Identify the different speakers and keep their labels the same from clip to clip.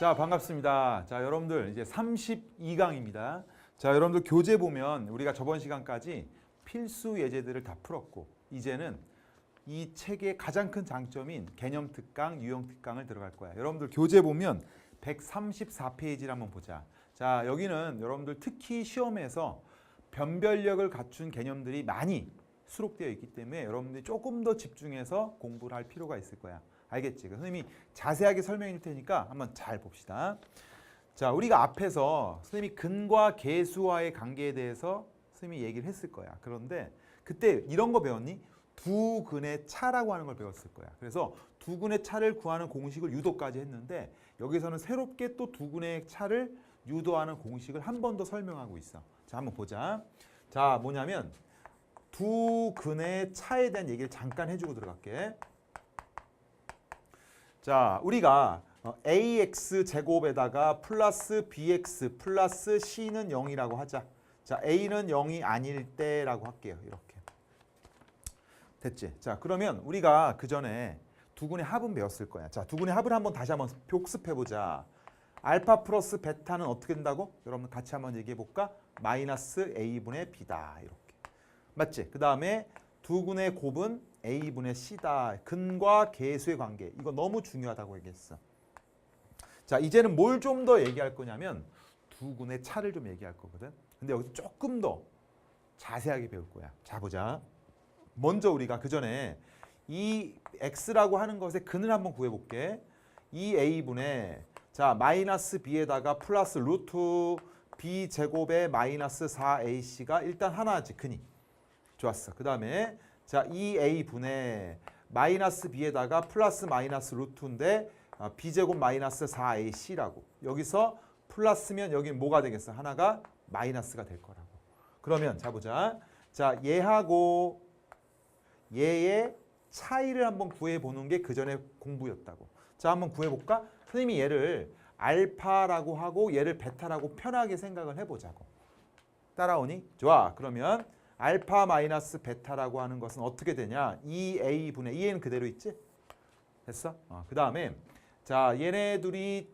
Speaker 1: 자, 반갑습니다. 자, 여러분들 이제 32강입니다. 자, 여러분들 교재 보면 우리가 저번 시간까지 필수 예제들을 다 풀었고 이제는 이 책의 가장 큰 장점인 개념 특강, 유형 특강을 들어갈 거야. 여러분들 교재 보면 134페이지를 한번 보자. 자, 여기는 여러분들 특히 시험에서 변별력을 갖춘 개념들이 많이 수록되어 있기 때문에 여러분들이 조금 더 집중해서 공부를 할 필요가 있을 거야. 알겠지? 그 선생님이 자세하게 설명해 줄 테니까 한번 잘 봅시다. 자, 우리가 앞에서 선생님이 근과 계수와의 관계에 대해서 선생님이 얘기를 했을 거야. 그런데 그때 이런 거 배웠니? 두 근의 차라고 하는 걸 배웠을 거야. 그래서 두 근의 차를 구하는 공식을 유도까지 했는데 여기서는 새롭게 또 두 근의 차를 유도하는 공식을 한 번 더 설명하고 있어. 자, 한번 보자. 자, 뭐냐면 두 근의 차에 대한 얘기를 잠깐 해주고 들어갈게. 자, 우리가 어, ax 제곱에다가 플러스 bx 플러스 c는 0이라고 하자. 자, a는 0이 아닐 때라고 할게요. 이렇게. 됐지? 자, 그러면 우리가 그 전에 두 군의 합은 배웠을 거야. 자, 두 군의 합을 한번 다시 한번 복습해 보자. 알파 플러스 베타는 어떻게 된다고? 여러분 같이 한번 얘기해 볼까? 마이너스 a분의 b다. 이렇게. 맞지? 그 다음에 두 군의 곱은 a분의 c다. 근과 계수의 관계. 이거 너무 중요하다고 얘기했어. 자, 이제는 뭘 좀 더 얘기할 거냐면 두 군의 차를 좀 얘기할 거거든. 근데 여기서 조금 더 자세하게 배울 거야. 자, 보자. 먼저 우리가 그 전에 이 x라고 하는 것의 근을 한번 구해 볼게. 이 a분의 자, 마이너스 b에다가 플러스 루트 b 제곱에 마이너스 4ac가 일단 하나지 근이. 좋았어. 그 다음에 자, 이 a 분의 마이너스 b에다가 플러스 마이너스 루트인데 아, b제곱 마이너스 4ac라고. 여기서 플러스면 여기 뭐가 되겠어? 하나가 마이너스가 될 거라고. 그러면 자 보자. 자, 얘하고 얘의 차이를 한번 구해 보는 게 그 전에 공부였다고. 자, 한번 구해 볼까? 선생님이 얘를 알파라고 하고 얘를 베타라고 편하게 생각을 해 보자고. 따라오니? 좋아. 그러면 알파 마이너스 베타라고 하는 것은 어떻게 되냐? 2a 분의 2a는 그대로 있지? 됐어? 어, 그 다음에 자 얘네 둘이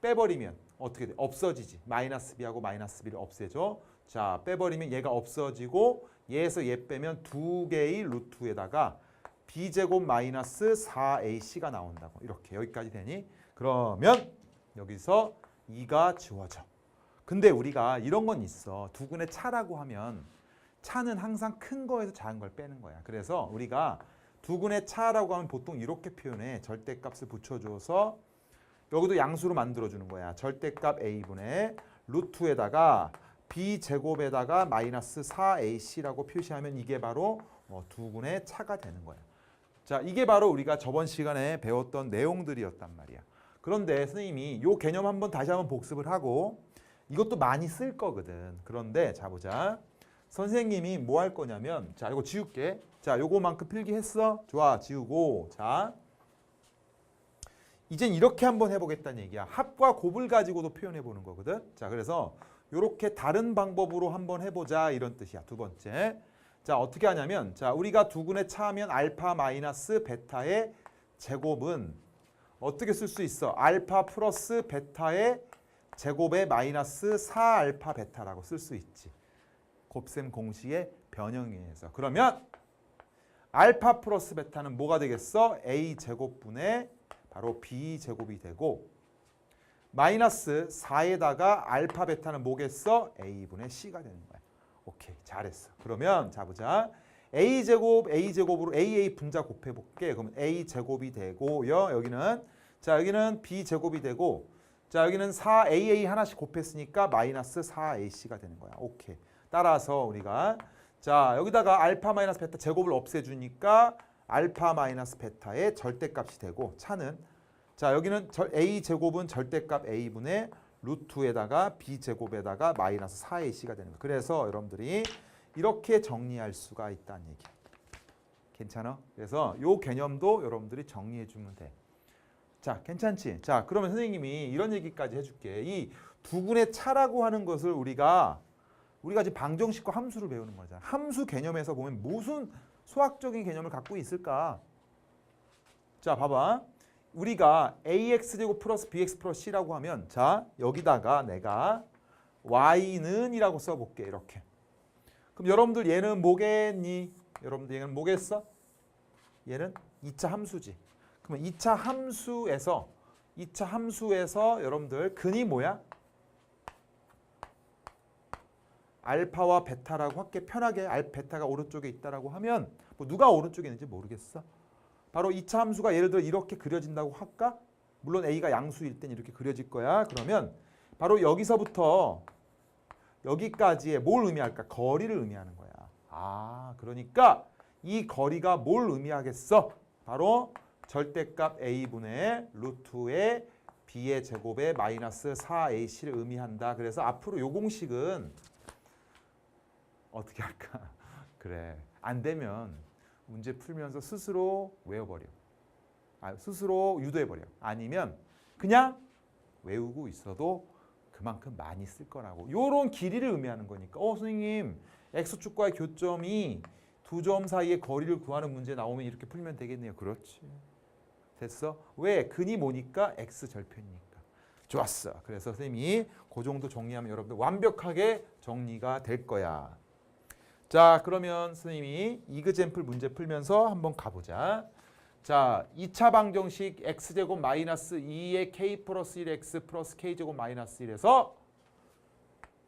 Speaker 1: 빼버리면 어떻게 돼? 없어지지. 마이너스 b하고 마이너스 b를 없애줘. 자 빼버리면 얘가 없어지고 얘에서 얘 빼면 두 개의 루트에다가 b제곱 마이너스 4ac가 나온다고. 이렇게 여기까지 되니? 그러면 여기서 2가 지워져. 근데 우리가 이런 건 있어. 두근의 차라고 하면 차는 항상 큰 거에서 작은 걸 빼는 거야. 그래서 우리가 두근의 차라고 하면 보통 이렇게 표현해. 절대값을 붙여줘서 여기도 양수로 만들어주는 거야. 절대값 a분의 루트에다가 b 제곱에다가 마이너스 4ac라고 표시하면 이게 바로 어, 두근의 차가 되는 거야. 자, 이게 바로 우리가 저번 시간에 배웠던 내용들이었단 말이야. 그런데 선생님이 요 개념 한번 다시 한번 복습을 하고 이것도 많이 쓸 거거든. 그런데 자 보자. 선생님이 뭐 할 거냐면 자 이거 지울게. 자 요거만큼 필기했어? 좋아 지우고 자 이젠 이렇게 한번 해보겠다는 얘기야. 합과 곱을 가지고도 표현해 보는 거거든. 자 그래서 요렇게 다른 방법으로 한번 해보자 이런 뜻이야. 두 번째. 자 어떻게 하냐면 자 우리가 두근에 차하면 알파 마이너스 베타의 제곱은 어떻게 쓸 수 있어? 알파 플러스 베타의 제곱에 마이너스 4알파 베타라고 쓸 수 있지. 곱셈 공식의 변형에 의해서. 그러면 알파 플러스 베타는 뭐가 되겠어? a 제곱분의 바로 b 제곱이 되고 마이너스 4에다가 알파 베타는 뭐겠어? a분의 c가 되는 거야. 오케이 잘했어. 그러면 자 보자. a 제곱 a 제곱으로 aa 분자 곱해 볼게. 그러면 a 제곱이 되고요. 여기는 자 여기는 b 제곱이 되고 자 여기는 4aa 하나씩 곱했으니까 마이너스 4ac가 되는 거야. 오케이. 따라서 우리가 자 여기다가 알파 마이너스 베타 제곱을 없애주니까 알파 마이너스 베타의 절대값이 되고 차는 자 여기는 절, a 제곱은 절대값 a분의 루트에다가 b 제곱에다가 마이너스 4ac가 되는 거예요. 그래서 여러분들이 이렇게 정리할 수가 있다는 얘기야. 괜찮아? 그래서 요 개념도 여러분들이 정리해 주면 돼. 자, 괜찮지? 자, 그러면 선생님이 이런 얘기까지 해줄게. 이 두근의 차라고 하는 것을 우리가 우리가 지금 방정식과 함수를 배우는 거잖아. 함수 개념에서 보면 무슨 수학적인 개념을 갖고 있을까? 자, 봐봐. 우리가 ax 제곱 플러스 bx 플러스 c라고 하면 자 여기다가 내가 y는 이라고 써볼게 이렇게 그럼 여러분들 얘는 뭐겠니? 여러분들 얘는 뭐겠어? 얘는 2차 함수지 그러면 2차 함수에서 2차 함수에서 여러분들 근이 뭐야? 알파와 베타라고 할게 편하게 알 베타가 오른쪽에 있다라고 하면 뭐 누가 오른쪽에 있는지 모르겠어. 바로 2차 함수가 예를 들어 이렇게 그려진다고 할까? 물론 a가 양수일 땐 이렇게 그려질 거야. 그러면 바로 여기서부터 여기까지의 뭘 의미할까? 거리를 의미하는 거야. 아, 그러니까 이 거리가 뭘 의미하겠어? 바로 절대값 a분의 루트의 b의 제곱에 마이너스 4ac를 의미한다. 그래서 앞으로 요 공식은 어떻게 할까? 그래. 안 되면 문제 풀면서 스스로 외워버려. 아, 스스로 유도해버려. 아니면 그냥 외우고 있어도 그만큼 많이 쓸 거라고. 요런 길이를 의미하는 거니까. 어, 선생님, x축과의 교점이 두 점 사이의 거리를 구하는 문제 나오면 이렇게 풀면 되겠네요. 그렇지. 됐어? 왜? 근이 뭐니까 x 절편이니까. 좋았어. 그래서 선생님이 그 정도 정리하면 여러분들 완벽하게 정리가 될 거야. 자, 그러면 선생님이 이그젠플 문제 풀면서 한번 가보자. 자, 2차 방정식 x제곱 마이너스 2의 k 플러스 1x 플러스 k제곱 마이너스 1에서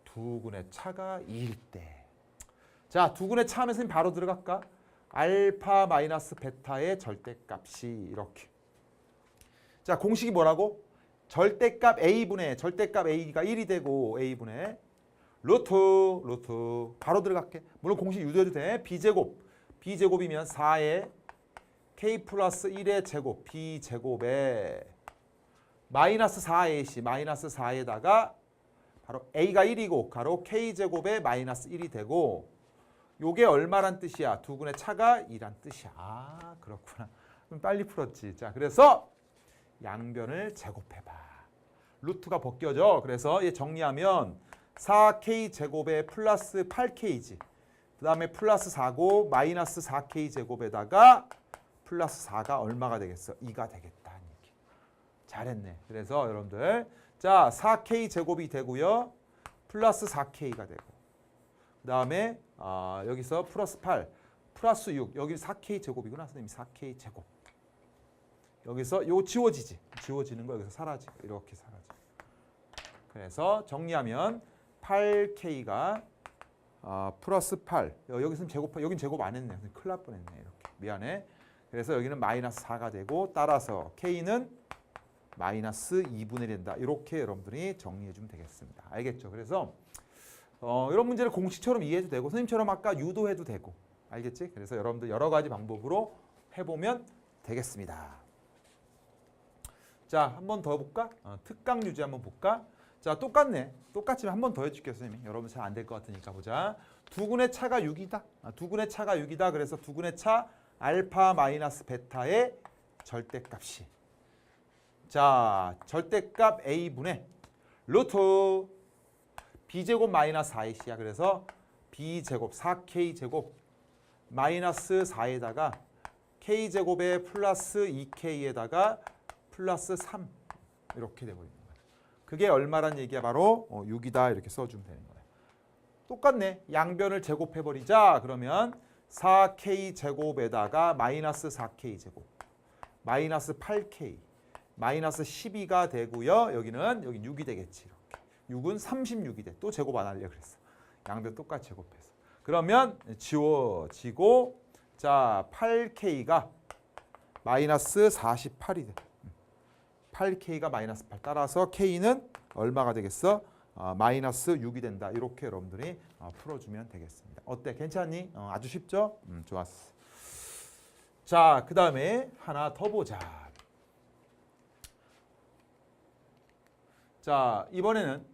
Speaker 1: 두근의 차가 2일 때. 자, 두근의 차 하면 선생님 바로 들어갈까? 알파 마이너스 베타의 절대값이 이렇게. 자, 공식이 뭐라고? 절대값 a분의 절대값 a가 1이 되고 a분의 루트 루트 바로 들어갈게. 물론 공식 유도해도 돼. b제곱 b제곱이면 4의 k 플러스 1의 제곱 b제곱에 마이너스 4ac 마이너스 4에다가 바로 a가 1이고 가로 k제곱에 마이너스 1이 되고 요게 얼마란 뜻이야? 두근의 차가 2란 뜻이야. 아 그렇구나. 그럼 빨리 풀었지. 자 그래서 양변을 제곱해봐. 루트가 벗겨져. 그래서 얘 정리하면 4k 제곱에 플러스 8k지. 그 다음에 플러스 4고 마이너스 4k 제곱에다가 플러스 4가 얼마가 되겠어? 2가 되겠다. 얘기. 잘했네. 그래서 여러분들 자 4k 제곱이 되고요. 플러스 4k가 되고 그 다음에 아, 여기서 플러스 8 플러스 6 여기 4k 제곱이구나. 선생님 4k 제곱. 여기서 요 지워지지. 지워지는 거 여기서 사라지. 이렇게 사라지. 그래서 정리하면 8K가 아, 플러스 8. 여- 여기서는 제곱, 여긴 제곱 안 했네. 큰일 날 뻔했네. 이렇게. 미안해. 그래서 여기는 마이너스 4가 되고 따라서 K는 마이너스 2분의 된다. 이렇게 여러분들이 정리해 주면 되겠습니다. 알겠죠? 그래서 어, 이런 문제를 공식처럼 이해해도 되고 선생님처럼 아까 유도해도 되고 알겠지? 그래서 여러분들 여러 가지 방법으로 해보면 되겠습니다. 자, 한 번 더 볼까? 어, 특강 유지 한번 볼까? 자, 똑같네. 똑같지만 한 번 더 해줄게요, 선생님. 여러분 잘 안 될 것 같으니까 보자. 두근의 차가 6이다. 아, 두근의 차가 6이다. 그래서 두근의 차 알파 마이너스 베타의 절대값이. 자, 절대값 a분의 루트 b제곱 마이너스 4ac야. 그래서 b제곱 4k 제곱 마이너스 4에다가 k제곱에 플러스 2k에다가 플러스 3 이렇게 거야. 그게 얼마란 얘기야? 바로 어, 6이다 이렇게 써주면 되는 거야. 똑같네. 양변을 제곱해버리자. 그러면 4k 제곱에다가 마이너스 4k 제곱 마이너스 8k 마이너스 12가 되고요. 여기는 여기 6이 되겠지. 이렇게. 6은 36이 돼. 또 제곱 안 하려 그랬어. 양변 똑같이 제곱해서. 그러면 지워지고 자 8k가 마이너스 48이 돼. 8k가 마이너스 8 따라서 k는 얼마가 되겠어? 아, 마이너스 6이 된다. 이렇게 여러분들이 어, 풀어주면 되겠습니다. 어때? 괜찮니? 어, 아주 쉽죠? 음, 좋았어. 자, 그 다음에 하나 더 보자. 자, 이번에는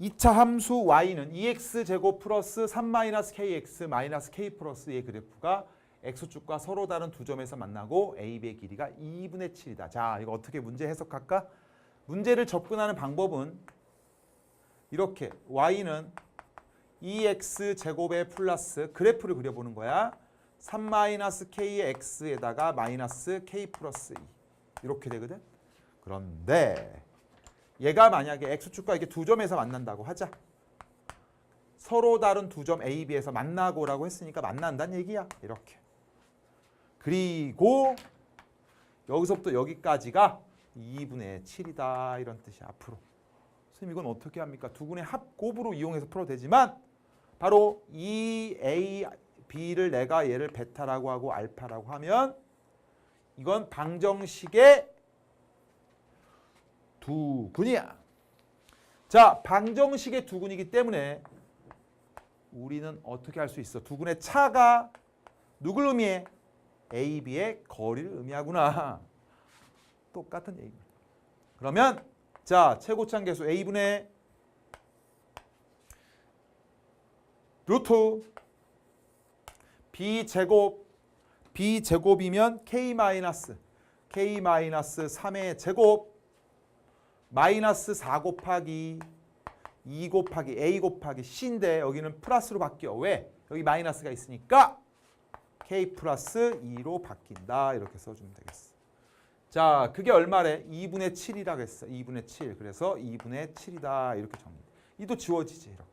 Speaker 1: 2차 함수 y는 2x 제곱 플러스 3 마이너스 kx 마이너스 k 플러스의 그래프가 x축과 서로 다른 두 점에서 만나고 AB의 길이가 2분의 7이다. 자, 이거 어떻게 문제 해석할까? 문제를 접근하는 방법은 이렇게 y는 2x 제곱에 플러스 그래프를 그려보는 거야. 3 마이너스 k 플러스 2 이렇게 되거든. 그런데 얘가 만약에 x축과 이게 두 점에서 만난다고 하자. 서로 다른 두 점 A, B에서 만나고라고 했으니까 만난다는 얘기야. 이렇게. 그리고 여기서부터 여기까지가 2분의 7이다 이런 뜻이 앞으로. 선생님 이건 어떻게 합니까? 두 군의 합곱으로 이용해서 풀어도 되지만 바로 이 A, B를 내가 얘를 베타라고 하고 알파라고 하면 이건 방정식의 두 군이야. 자, 방정식의 두 군이기 때문에 우리는 어떻게 할 수 있어? 두 군의 차가 누굴 의미해? A, B의 거리를 의미하구나. 똑같은 얘기. 그러면 자 최고창 계수 A분의 루트 B 제곱 B 제곱이면 K 마이너스 K 마이너스 3의 제곱 마이너스 4 곱하기 2 곱하기 A 곱하기 C인데 여기는 플러스로 바뀌어. 왜? 여기 마이너스가 있으니까 K 플러스 2로 바뀐다. 이렇게 써주면 되겠어. 자, 그게 얼마래? 2분의 7이라고 했어. 2분의 7. 그래서 2분의 7이다. 이렇게 정리. 이도 지워지지. 이렇게.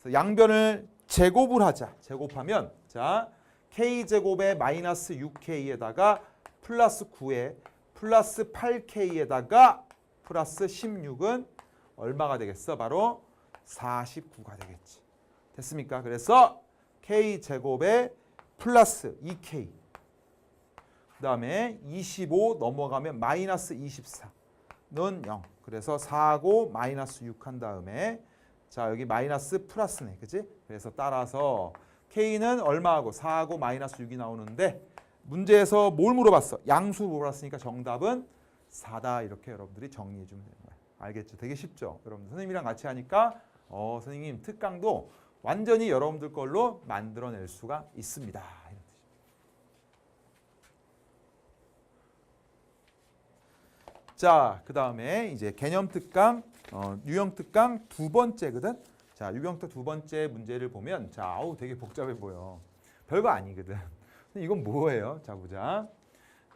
Speaker 1: 그래서 양변을 제곱을 하자. 제곱하면 자, K제곱에 마이너스 6K에다가 플러스 9에 플러스 8K에다가 플러스 16은 얼마가 되겠어? 바로 49가 되겠지. 됐습니까? 그래서 K제곱에 플러스 2K 그 다음에 25 넘어가면 마이너스 24는 0. 그래서 4고 마이너스 6 한 다음에 자 여기 마이너스 플러스네. 그지? 그래서 따라서 K는 얼마하고 4하고 마이너스 6이 나오는데 문제에서 뭘 물어봤어? 양수 물어봤으니까 정답은 4다. 이렇게 여러분들이 정리해 주면 되는 거야. 알겠죠? 되게 쉽죠? 여러분 선생님이랑 같이 하니까 어 선생님 특강도 완전히 여러분들 걸로 만들어낼 수가 있습니다. 자, 그 다음에 이제 개념 특강, 어, 유형 특강 두 번째거든. 자, 유형 특 두 번째 문제를 보면, 자, 아우 되게 복잡해 보여. 별거 아니거든. 이건 뭐예요? 자, 보자.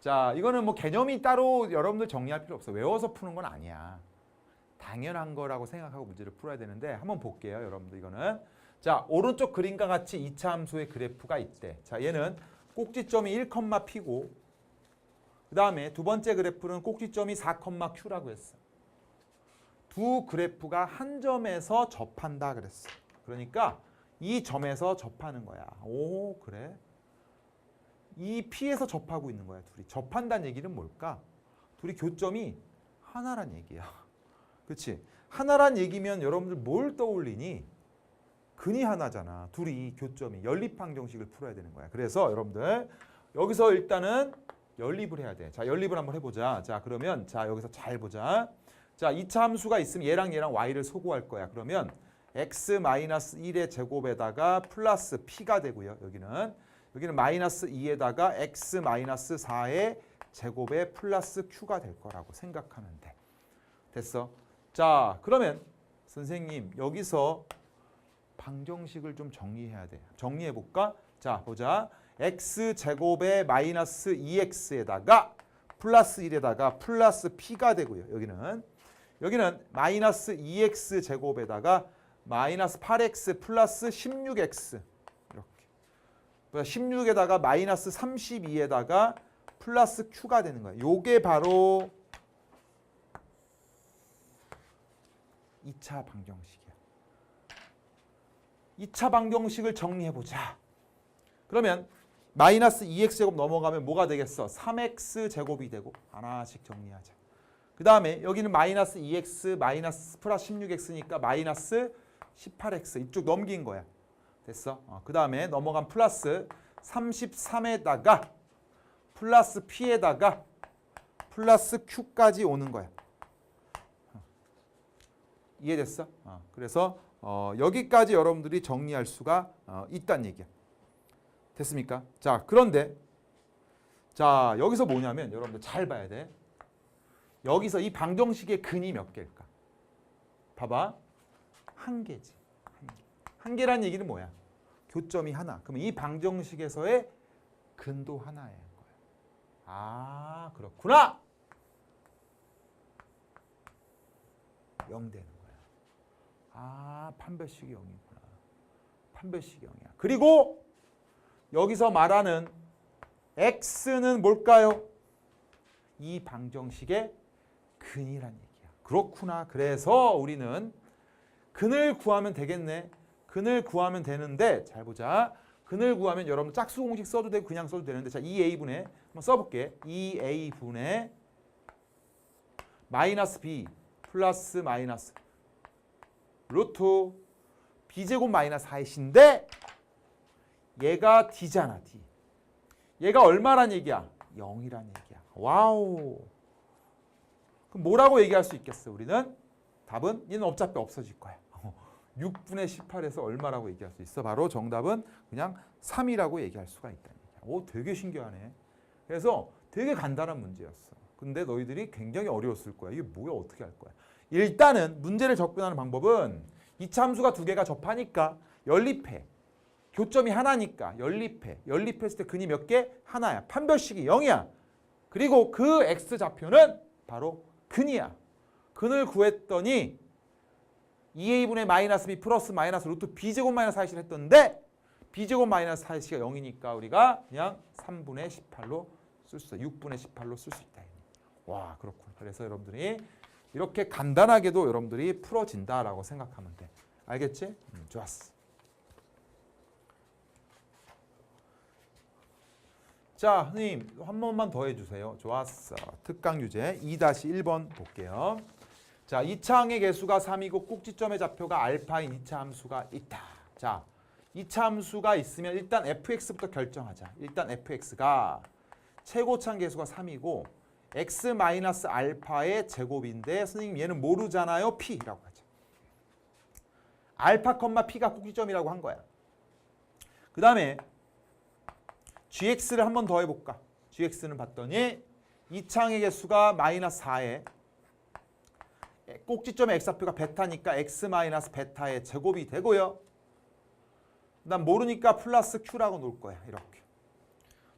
Speaker 1: 자, 이거는 뭐 개념이 따로 여러분들 정리할 필요 없어. 외워서 푸는 건 아니야. 당연한 거라고 생각하고 문제를 풀어야 되는데 한번 볼게요, 여러분들 이거는. 자, 오른쪽 그림과 같이 이차 함수의 그래프가 있대. 자, 얘는 꼭지점이 1, P고 그 다음에 두 번째 그래프는 꼭지점이 4,Q라고 했어. 두 그래프가 한 점에서 접한다 그랬어. 그러니까 이 점에서 접하는 거야. 오 그래? 이 P에서 접하고 있는 거야. 둘이 접한다는 얘기는 뭘까? 둘이 교점이 하나란 얘기야. 그렇지? 하나란 얘기면 여러분들 뭘 떠올리니? 근이 하나잖아. 둘이 교점이 연립방정식을 풀어야 되는 거야. 그래서 여러분들 여기서 일단은 연립을 해야 돼. 자, 연립을 한번 해보자. 자, 그러면 자 여기서 잘 보자. 자, 이차 함수가 있으면 얘랑 얘랑 y를 소구할 거야. 그러면 x 마이너스 1의 제곱에다가 플러스 p가 되고요. 여기는 여기는 마이너스 2에다가 x 마이너스 4의 제곱에 플러스 q가 될 거라고 생각하면 돼. 됐어? 자, 그러면 선생님 여기서 방정식을 좀 정리해야 돼. 정리해 볼까? 자, 보자. x 제곱에 마이너스 2x에다가 플러스 1에다가 플러스 p가 되고요. 여기는 여기는 마이너스 2x 제곱에다가 마이너스 8x 플러스 16x 이렇게 16에다가 마이너스 32에다가 플러스 q가 되는 거예요. 요게 바로 2차 방정식이야. 2차 방정식을 정리해 보자. 그러면 마이너스 2x제곱 넘어가면 뭐가 되겠어? 3x 제곱이 되고 하나씩 정리하자. 그 다음에 여기는 마이너스 2x 마이너스 플러스 16x니까 마이너스 18x 이쪽 넘긴 거야. 됐어? 어, 그 다음에 넘어간 플러스 33에다가 플러스 p에다가 플러스 q까지 오는 거야. 어. 이해됐어? 어, 그래서 어, 여기까지 여러분들이 정리할 수가 어, 있다는 얘기야. 됐습니까? 자, 그런데 자, 여기서 뭐냐면 여러분들 잘 봐야 돼. 여기서 이 방정식의 근이 몇 개일까? 봐봐. 한 개지. 한 개. 한 개란 얘기는 뭐야? 교점이 하나. 그러면 이 방정식에서의 근도 하나인 거야. 아 그렇구나. 0 되는 거야. 아 판별식이 0이구나. 판별식이 0이야. 그리고 여기서 말하는 x는 뭘까요? 이 방정식의 근이란 얘기야. 그렇구나. 그래서 우리는 근을 구하면 되겠네. 근을 구하면 되는데 잘 보자. 근을 구하면 여러분 짝수 공식 써도 되고 그냥 써도 되는데 자 2a분의 한번 써볼게. 2a분의 마이너스 b 플러스 마이너스 루트 b제곱 마이너스 4이신데 얘가 d잖아 d. 얘가 얼마란 얘기야? 0이란 얘기야. 와우. 그럼 뭐라고 얘기할 수 있겠어? 우리는 답은 얘는 어차피 없어질 거야. 6분의 18에서 얼마라고 얘기할 수 있어? 바로 정답은 그냥 3이라고 얘기할 수가 있다는 얘기야. 오, 되게 신기하네. 그래서 되게 간단한 문제였어. 근데 너희들이 굉장히 어려웠을 거야. 이게 뭐야? 어떻게 할 거야? 일단은 문제를 접근하는 방법은 이차함수가 두 개가 접하니까 연립해. 교점이 하나니까 연립해. 연립했을 때 근이 몇 개? 하나야. 판별식이 0이야. 그리고 그 x 좌표는 바로 근이야. 근을 구했더니 2a분의 마이너스 b 플러스 마이너스 루트 b제곱 마이너스 4를 했던데 b제곱 마이너스 4가 0이니까 우리가 그냥 3분의 18로 쓸 수 있어. 6분의 18로 쓸 수 있다. 와 그렇군. 그래서 여러분들이 이렇게 간단하게도 여러분들이 풀어진다라고 생각하면 돼. 알겠지? 음, 좋았어. 자, 선생님 한 번만 더 해주세요. 좋았어. 특강 유제 2-1번 볼게요. 자, 2차 항의 개수가 3이고 꼭지점의 좌표가 알파인 2차 함수가 있다. 자, 2차 함수가 있으면 일단 fx부터 결정하자. 일단 fx가 최고차항 개수가 3이고 x 마이너스 알파의 제곱인데 선생님 얘는 모르잖아요. p라고 하자. 알파 컴마 p가 꼭지점이라고 한 거야. 그 다음에 gx를 한 번 더 해볼까? gx는 봤더니 2차항의 개수가 마이너스 4에 꼭지점의 x좌표가 베타니까 x 마이너스 베타의 제곱이 되고요. 난 모르니까 플러스 q라고 놓을 거야. 이렇게.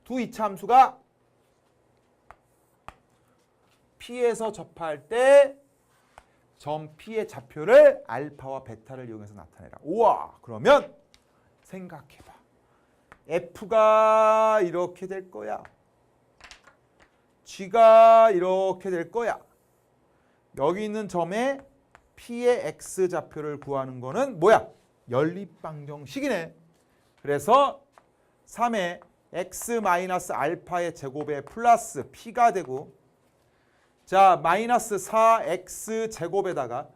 Speaker 1: 두 2차 함수가 P에서 접할 때 점 P의 좌표를 알파와 베타를 이용해서 나타내라. 우와! 그러면 생각해봐. F가 이렇게 될 거야. G가 이렇게 될 거야. 여기 있는 점에 P의 X 좌표를 구하는 거는 뭐야? 연립방정식이네. 그래서 3의 X 마이너스 알파의 제곱에 플러스 P가 되고 자 마이너스 4X 제곱에다가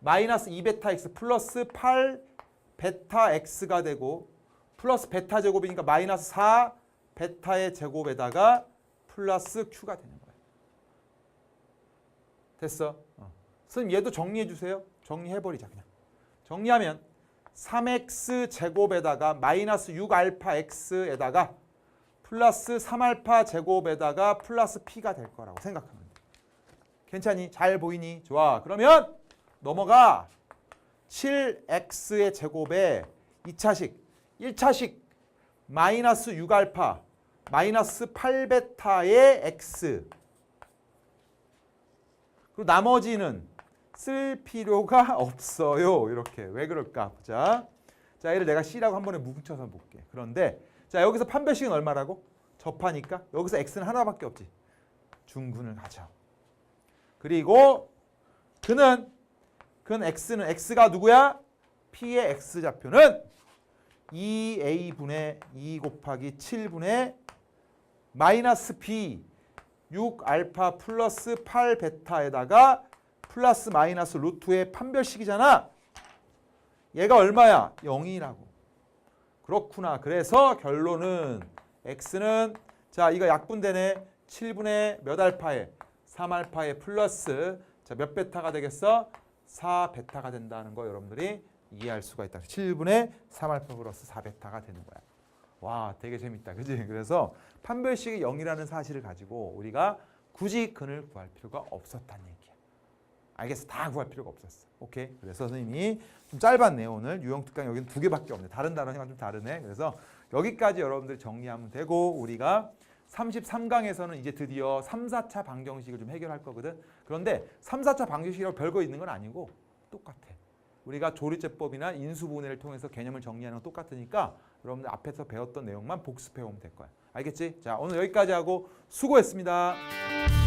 Speaker 1: 마이너스 2베타 X 플러스 8 베타 X가 되고 플러스 베타 제곱이니까 마이너스 4 베타의 제곱에다가 플러스 Q가 되는 거야. 됐어? 어. 선생님 얘도 정리해 주세요. 정리해버리자 그냥. 정리하면 3x 제곱에다가 마이너스 6알파 x에다가 플러스 3알파 제곱에다가 플러스 p가 될 거라고 돼. 괜찮니? 잘 보이니? 좋아. 그러면 넘어가 7x의 제곱에 2차식, 1차식 마이너스 6알파 마이너스 8베타의 x 그리고 나머지는 쓸 필요가 없어요. 이렇게 왜 그럴까 보자. 자, 얘를 내가 C라고 한 번에 뭉쳐서 볼게. 그런데 자 여기서 판별식은 얼마라고? 접하니까 여기서 x는 하나밖에 없지. 중근을 가져. 그리고 그는 근 x는 x가 누구야? p의 x 좌표는 2a분의 2 곱하기 7분의 마이너스 b 6알파 플러스 8베타에다가 플러스 마이너스 루트의 판별식이잖아. 얘가 얼마야? 0이라고. 그렇구나. 그래서 결론은 x는 자 이거 약분되네. 7분의 몇 알파에 3알파에 플러스 자 몇 베타가 되겠어? 4베타가 된다는 거 여러분들이 이해할 수가 있다. 7분의 3알파 플러스 4베타가 되는 거야. 와 되게 재밌다. 그지? 그래서 판별식이 0이라는 사실을 가지고 우리가 굳이 근을 구할 필요가 없었다는 얘기야. 알겠어. 다 구할 필요가 없었어. 오케이. 그래서 선생님이 좀 짧았네요. 오늘 유형 특강 여기는 두 개밖에 없네. 다른 단어랑 좀 다르네. 그래서 여기까지 여러분들 정리하면 되고 우리가 33강에서는 이제 드디어 3, 4차 방정식을 좀 해결할 거거든. 그런데 3, 4차 방정식이라고 별거 있는 건 아니고 똑같아. 우리가 조리제법이나 인수분해를 통해서 개념을 정리하는 건 똑같으니까 여러분들 앞에서 배웠던 내용만 복습해 오면 될 거야. 알겠지? 자, 오늘 여기까지 하고 수고했습니다.